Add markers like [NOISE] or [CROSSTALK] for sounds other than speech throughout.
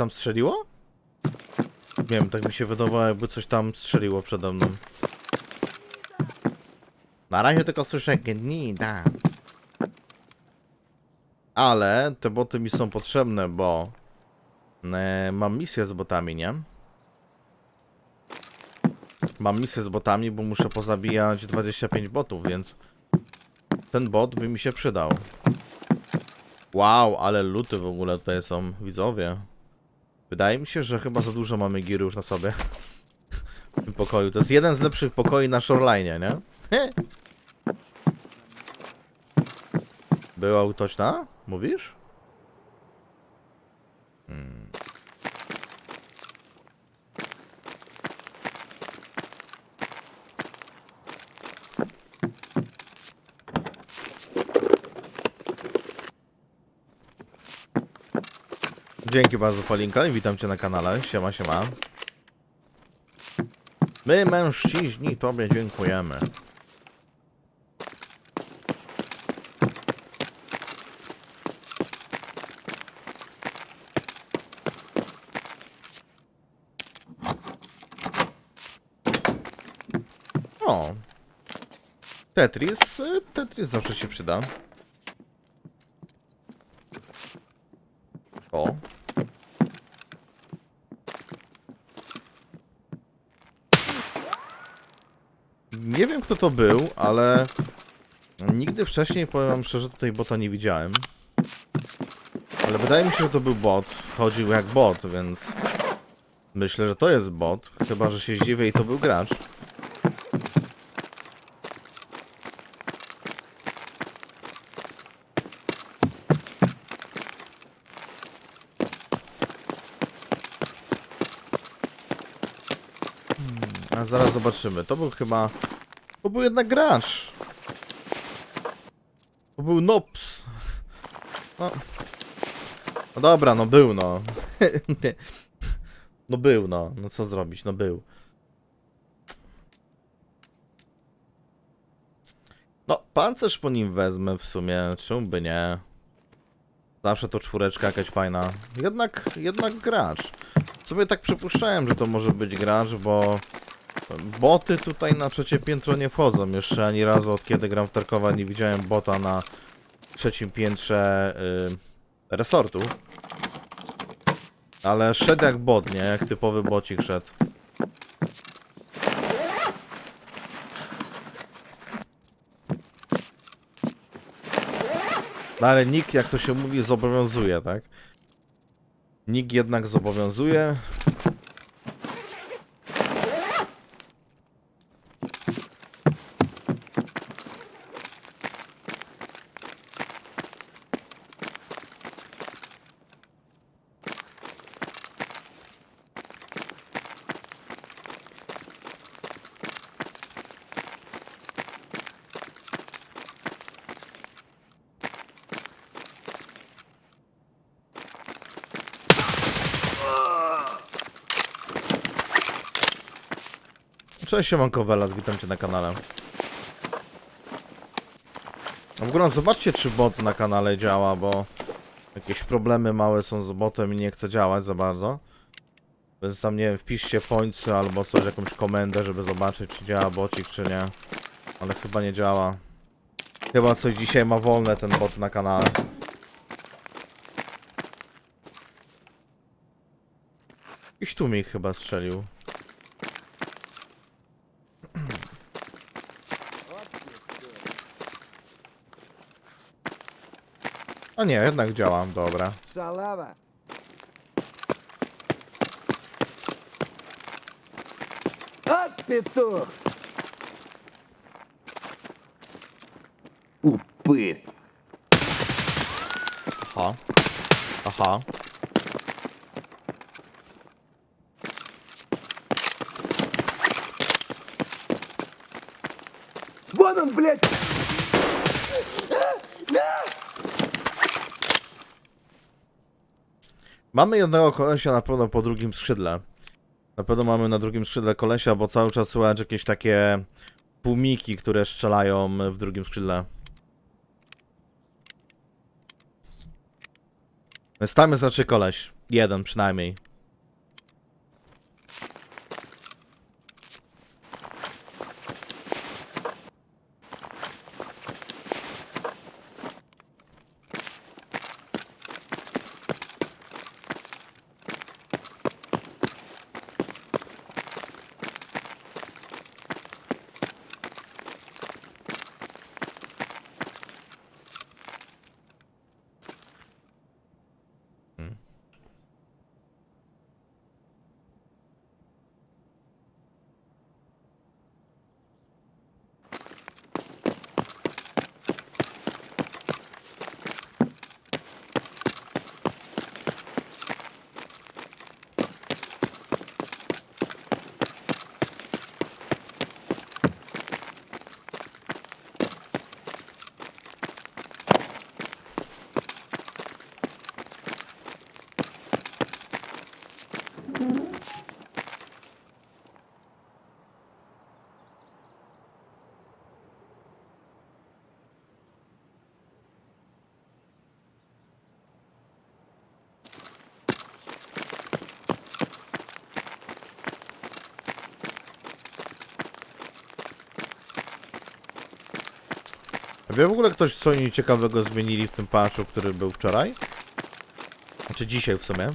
tam strzeliło? Nie wiem, tak mi się wydawało, jakby coś tam strzeliło przede mną. Na razie tylko słyszę gnida. Ale te boty mi są potrzebne, bo e, mam misję z botami, nie? Mam misję z botami, bo muszę pozabijać 25 botów, więc ten bot by mi się przydał. Wow, ale luty w ogóle tutaj są, widzowie. Wydaje mi się, że chyba za dużo mamy giry już na sobie. W tym pokoju. To jest jeden z lepszych pokoi na shoreline, nie? Była utoczna? Mówisz? Hmm. Dzięki bardzo Polinka i witam Cię na kanale. Siema, siema. My mężczyźni Tobie dziękujemy. O. Tetris. Tetris zawsze się przyda. O. Nie wiem kto to był, ale nigdy wcześniej, powiem wam szczerze, tutaj bota nie widziałem. Ale wydaje mi się, że to był bot. Chodził jak bot, więc myślę, że to jest bot. Chyba, że się zdziwię i to był gracz. A zaraz zobaczymy. To był chyba... To był jednak gracz. To był Nops. No. No dobra, no był no. [LAUGHS] no był no. No co zrobić, no był. No, pancerz po nim wezmę w sumie. Czemu by nie? Zawsze to czwóreczka jakaś fajna. Jednak, jednak gracz. W sumie tak przypuszczałem, że to może być gracz, bo boty tutaj na trzecie piętro nie wchodzą. Jeszcze ani razu od kiedy gram w Tarkowa nie widziałem bota na trzecim piętrze y, resortu. Ale szedł jak bot, nie? Jak typowy bocik szedł. No ale nikt, jak to się mówi, zobowiązuje, tak? Nikt jednak zobowiązuje. Cześć, siemanko Welas, witam cię na kanale. A w ogóle zobaczcie, czy bot na kanale działa, bo jakieś problemy małe są z botem i nie chce działać za bardzo. Więc tam, nie wiem, wpiszcie w końcu albo coś, jakąś komendę, żeby zobaczyć, czy działa bocik, czy nie. Ale chyba nie działa. Chyba coś dzisiaj ma wolne ten bot na kanale. Iś tu mi chyba strzelił. A nie, jednak działa, dobra. Шалава. От петух! Упырь! Aha. Aha. Вон он, блядь! Mamy jednego kolesia na pewno po drugim skrzydle. Na pewno mamy na drugim skrzydle kolesia, bo cały czas słychać jakieś takie płomiki, które strzelają w drugim skrzydle. Więc tam jest raczej koleś. Jeden przynajmniej. Wie w ogóle ktoś co ciekawego zmienili w tym patchu, który był wczoraj? Znaczy dzisiaj w sumie.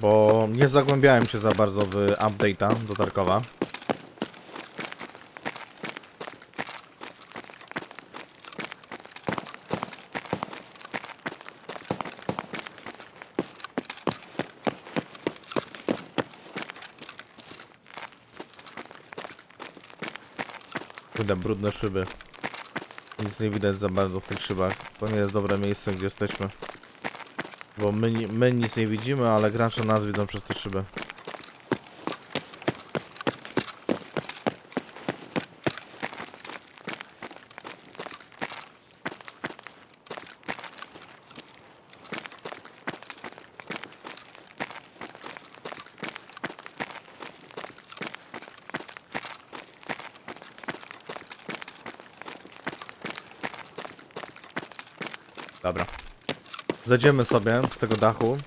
Bo nie zagłębiałem się za bardzo w update'a do Tarkowa. Brudne szyby. Nic nie widać za bardzo w tych szybach. To nie jest dobre miejsce, gdzie jesteśmy. Bo my, my nic nie widzimy, ale gracze nas widzą przez te szyby. Dobra. Zejdziemy sobie z tego dachu.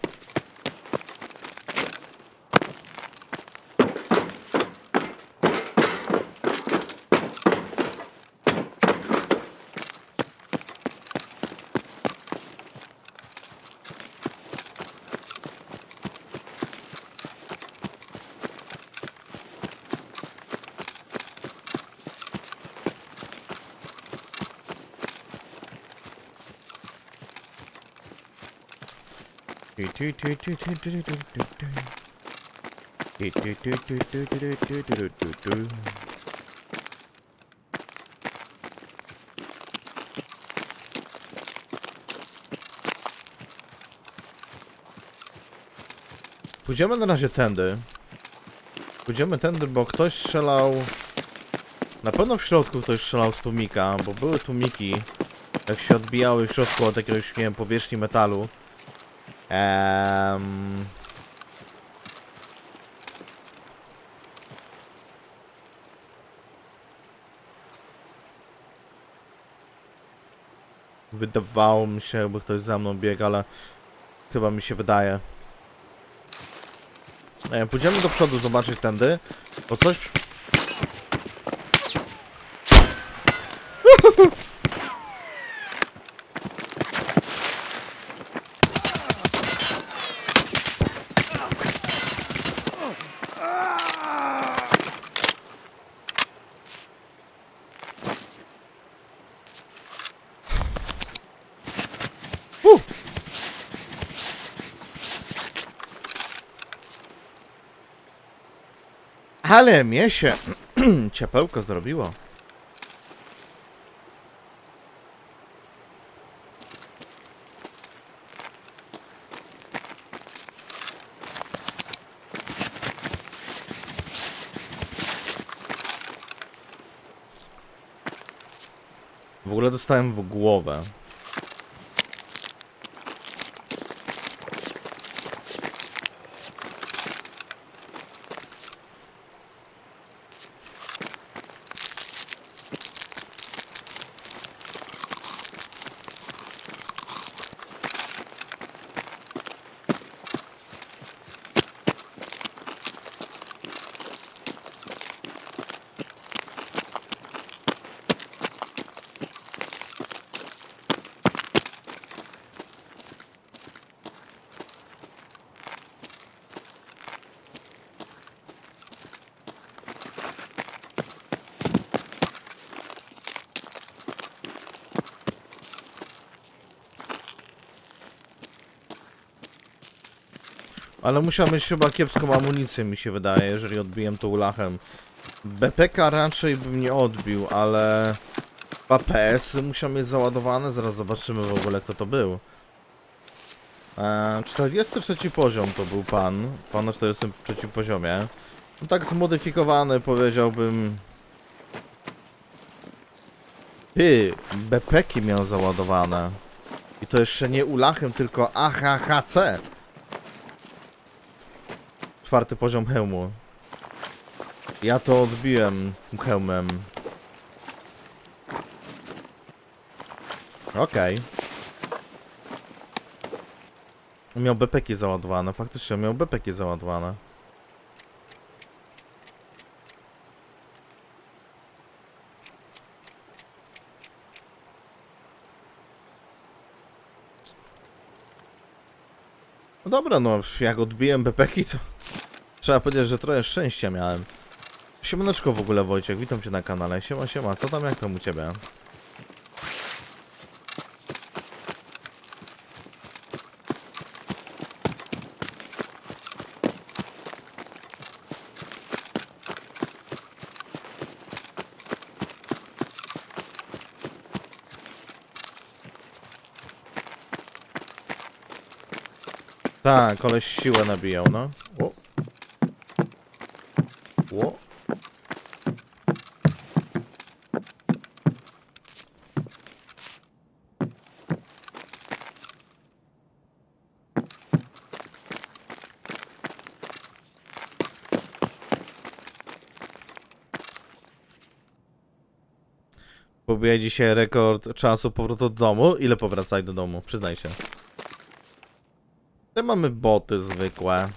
Pójdziemy na razie tędy. Pójdziemy tędy, bo ktoś strzelał... Na pewno w środku ktoś strzelał z tłumika, bo były tłumiki, jak się odbijały w środku od jakiegoś, nie wiem, powierzchni metalu. Ehm... Wydawało mi się, jakby ktoś za mną biegł, ale chyba mi się wydaje. Wiem, pójdziemy do przodu zobaczyć tędy, bo coś... Ale mnie się [CLEARS THROAT] ciepełko zrobiło. W ogóle dostałem w głowę. Ale musiał mieć chyba kiepską amunicję, mi się wydaje, jeżeli odbiłem to ulachem. BPK raczej bym nie odbił, ale... APS musiał mieć załadowane, zaraz zobaczymy w ogóle kto to był. Eee, 43 poziom to był pan, pan na 43 poziomie. No tak zmodyfikowany powiedziałbym... Ty, BPki miał załadowane. I to jeszcze nie ulachem, tylko AHHC. Czwarty poziom hełmu. Ja to odbiłem hełmem. Okej. Miał bepeki załadowane, faktycznie miał bepeki załadowane. No dobra, no jak odbiłem bepeki to trzeba powiedzieć, że trochę szczęścia miałem. Siemaneczko w ogóle Wojciech, witam cię na kanale. Siema, siema, co tam, jak tam u ciebie? Tak, koleś siłę nabijał, no. O. O. Pobiję dzisiaj rekord czasu powrotu do domu. Ile powracaj do domu? Przyznaj się. Te mamy boty zwykłe.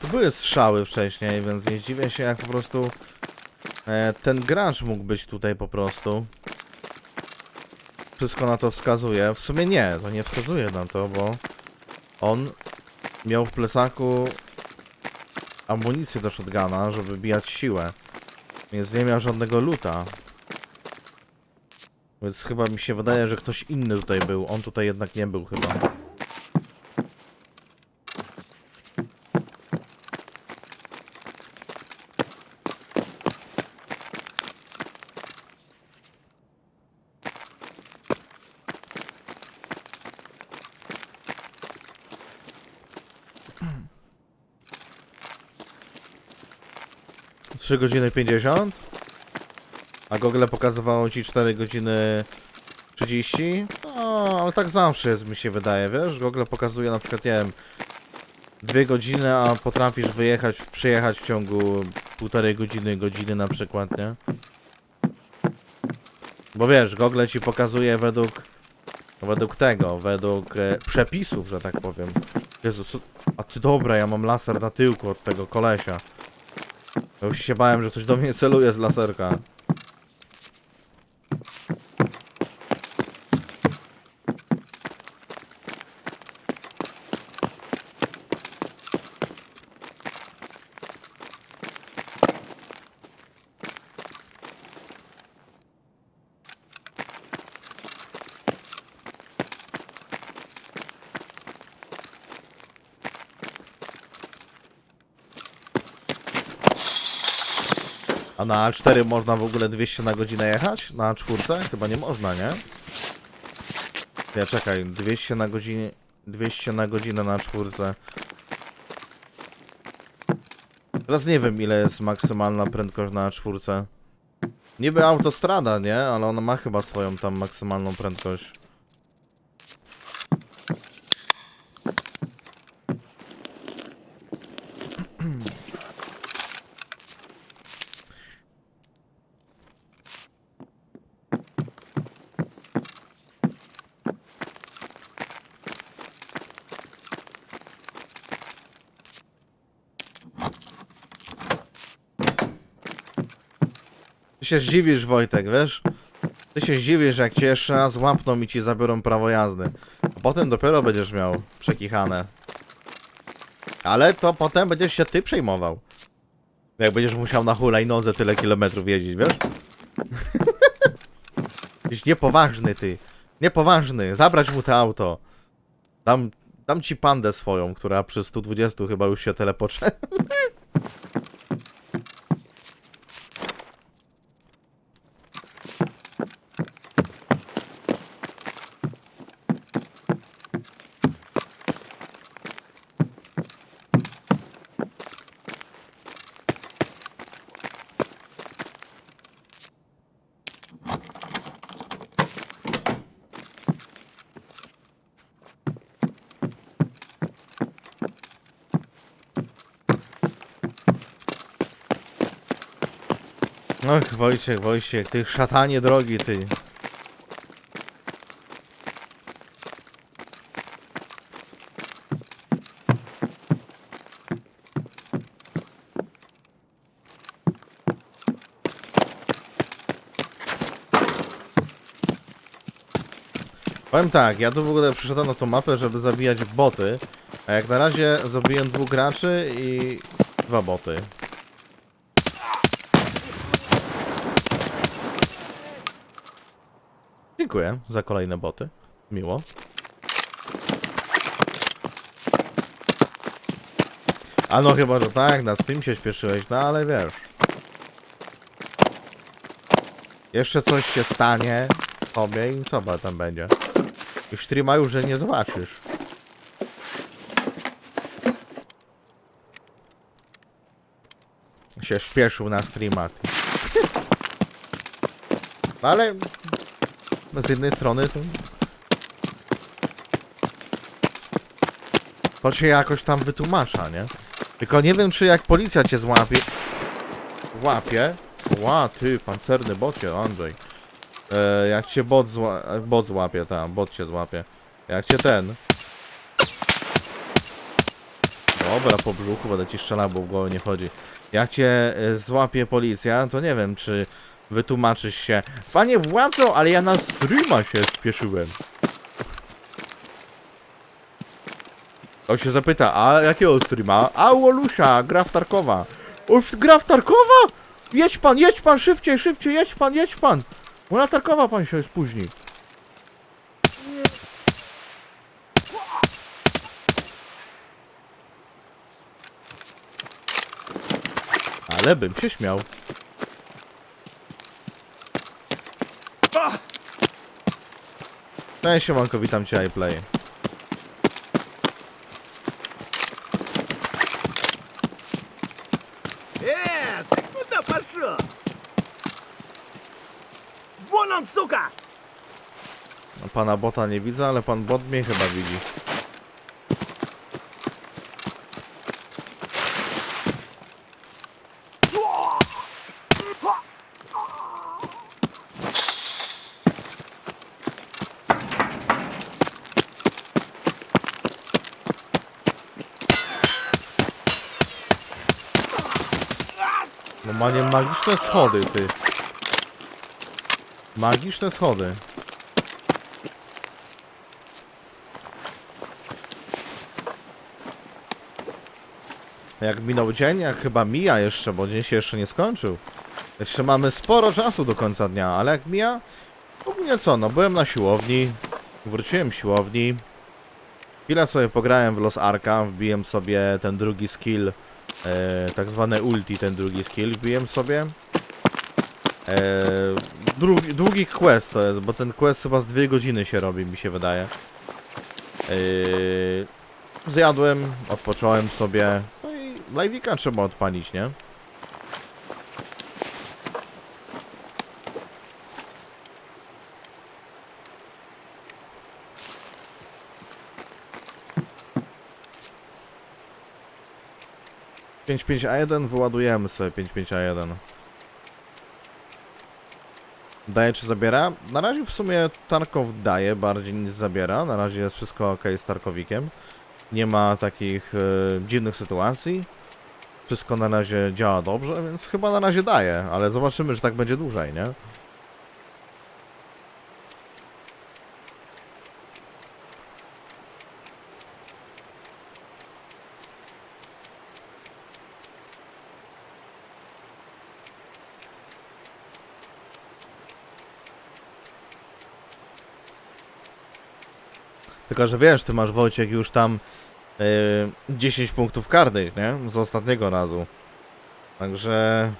Tu były strzały wcześniej, więc nie dziwię się jak po prostu e, ten gracz mógł być tutaj po prostu. Wszystko na to wskazuje. W sumie nie, to nie wskazuje na to, bo on miał w plecaku amunicję do shotguna, żeby bijać siłę. Więc nie miał żadnego luta. Więc chyba mi się wydaje, że ktoś inny tutaj był. On tutaj jednak nie był chyba. Trzy godziny 50? A Google pokazywało ci 4 godziny 30? No, ale tak zawsze jest, mi się wydaje, wiesz? Google pokazuje na przykład, nie wiem, 2 godziny, a potrafisz wyjechać, przyjechać w ciągu półtorej godziny, godziny na przykład, nie? Bo wiesz, Google ci pokazuje według według tego, według e, przepisów, że tak powiem. Jezus, a ty dobra, ja mam laser na tyłku od tego kolesia. Już się bałem, że ktoś do mnie celuje z laserka. Na A4 można w ogóle 200 na godzinę jechać? Na A4? Chyba nie można, nie? Ja czekaj, 200 na godzinę... 200 na godzinę na A4. Teraz nie wiem ile jest maksymalna prędkość na A4. Niby autostrada, nie? Ale ona ma chyba swoją tam maksymalną prędkość. Ty się zdziwisz, Wojtek, wiesz? Ty się zdziwisz, jak cię jeszcze raz łapną i ci zabiorą prawo jazdy. A potem dopiero będziesz miał przekichane. Ale to potem będziesz się ty przejmował. Jak będziesz musiał na hulajnodze tyle kilometrów jeździć, wiesz? [LAUGHS] Jesteś niepoważny ty. Niepoważny. Zabrać mu to auto. Tam Dam ci pandę swoją, która przy 120 chyba już się telepocze. [LAUGHS] Och, Wojciech, Wojciech, ty szatanie drogi, ty. Powiem tak, ja tu w ogóle przyszedłem na tą mapę, żeby zabijać boty, a jak na razie zabiłem dwóch graczy i dwa boty. Dziękuję za kolejne boty. Miło. A no chyba, że tak, na Steam się śpieszyłeś, no ale wiesz. Jeszcze coś się stanie tobie i co tam będzie? Już streama już że nie zobaczysz. Się śpieszył na streama. ty. No ale z jednej strony to... To się jakoś tam wytłumacza, nie? Tylko nie wiem, czy jak policja cię złapie... Łapie... Ła, ty, pancerny bocie, Andrzej. E, jak cię bot, zła... bot złapie, tam, bot cię złapie. Jak cię ten... Dobra, po brzuchu będę ci strzelał, bo w głowę nie chodzi. Jak cię e, złapie policja, to nie wiem, czy wytłumaczysz się. Panie władzo, ale ja na streama się spieszyłem. On się zapyta, a jakiego streama? A u Olusia, gra w Tarkowa. Uf, gra w Tarkowa? Jedź pan, jedź pan, szybciej, szybciej, jedź pan, jedź pan. Bo na Tarkowa pan się spóźni. Ale bym się śmiał. Cześć, siemanko, witam cię, iPlay. Э, ты куда пошел? Вон он, сука! No, Pana bota nie widzę, ale pan bot mnie chyba widzi. Magiczne schody, ty. Magiczne schody. Jak minął dzień, jak chyba mija jeszcze, bo dzień się jeszcze nie skończył. Jeszcze mamy sporo czasu do końca dnia, ale jak mija, ogólnie co, no byłem na siłowni, wróciłem z siłowni, chwilę sobie pograłem w Los Arka, wbiłem sobie ten drugi skill, e, tak zwane ulti, ten drugi skill, wbiłem sobie. E, drugi, długi quest to jest, bo ten quest chyba z dwie godziny się robi, mi się wydaje. E, Zjadłem, odpocząłem sobie. No i live'ika trzeba odpalić, nie? Pięć pięć a 1 wyładujemy sobie 55A1. Daje czy zabiera? Na razie w sumie Tarkow daje bardziej niż zabiera. Na razie jest wszystko ok z Tarkowikiem. Nie ma takich e, dziwnych sytuacji. Wszystko na razie działa dobrze, więc chyba na razie daje, ale zobaczymy, że tak będzie dłużej, nie? Tylko, że wiesz, ty masz Wojciech już tam yy, 10 punktów karnych, nie? Z ostatniego razu. Także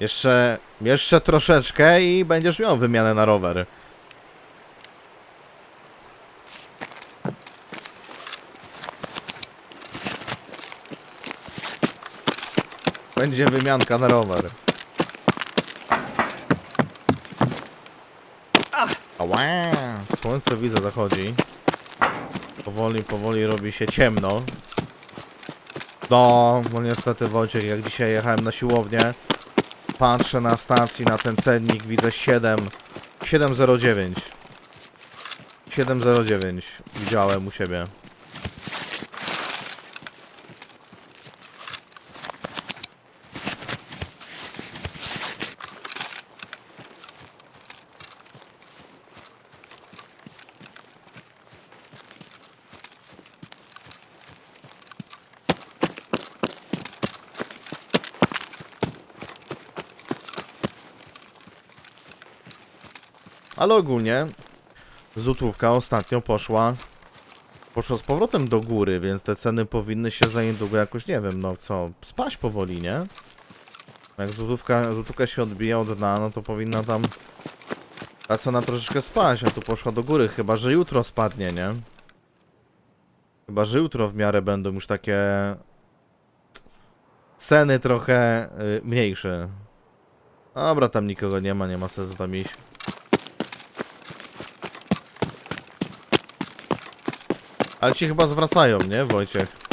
jeszcze, jeszcze troszeczkę i będziesz miał wymianę na rower. Będzie wymianka na rower. Ała! Słońce widzę zachodzi. Powoli, powoli robi się ciemno. No, bo niestety Wojciech, jak dzisiaj jechałem na siłownię, patrzę na stacji, na ten cennik, widzę 7, 709. 709 widziałem u siebie. Ale ogólnie złotówka ostatnio poszła poszła z powrotem do góry, więc te ceny powinny się za niedługo jakoś, nie wiem, no co, spaść powoli, nie? Jak złotówka, złotówka się odbija od dna, no to powinna tam ta cena troszeczkę spaść, a tu poszła do góry, chyba że jutro spadnie, nie? Chyba, że jutro w miarę będą już takie ceny trochę y, mniejsze. Dobra, tam nikogo nie ma, nie ma sensu tam iść. Ale ci chyba zwracają, nie, Wojciech?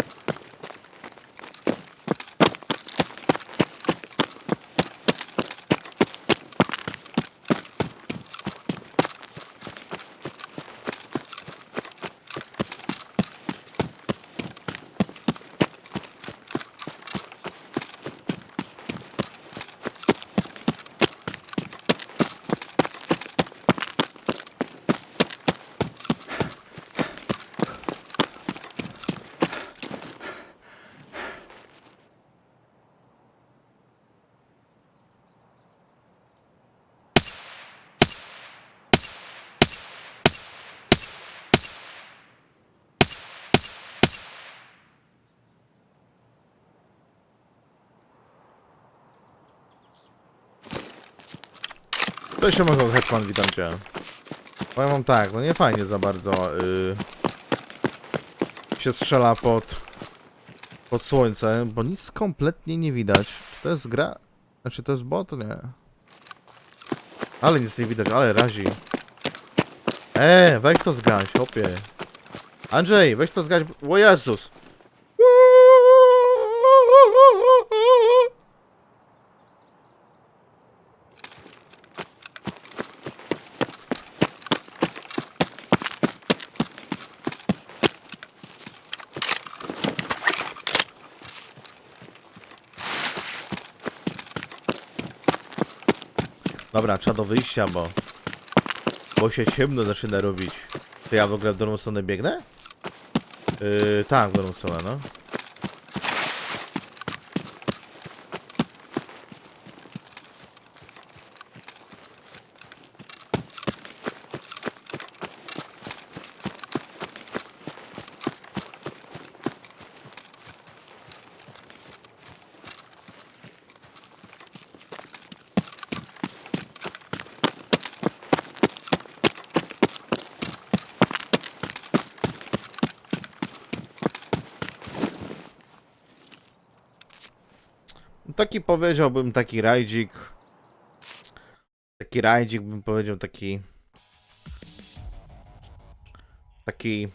Cześć, mogę Hetman, witam cię. Powiem wam tak, no nie fajnie za bardzo yy, się strzela pod, pod słońce, bo nic kompletnie nie widać. Czy to jest gra? Znaczy to jest bot? Nie. Ale nic nie widać, ale razi. Eee, weź to zgaś, hopie. Andrzej, weź to zgaś. O Jezus! Dobra, trzeba do wyjścia, bo... Bo się ciemno zaczyna robić. To ja w ogóle w drugą stronę biegnę? Yy, tak, w drugą stronę, no. Taki powiedziałbym, taki rajdzik. Taki rajdzik bym powiedział, taki... Taki...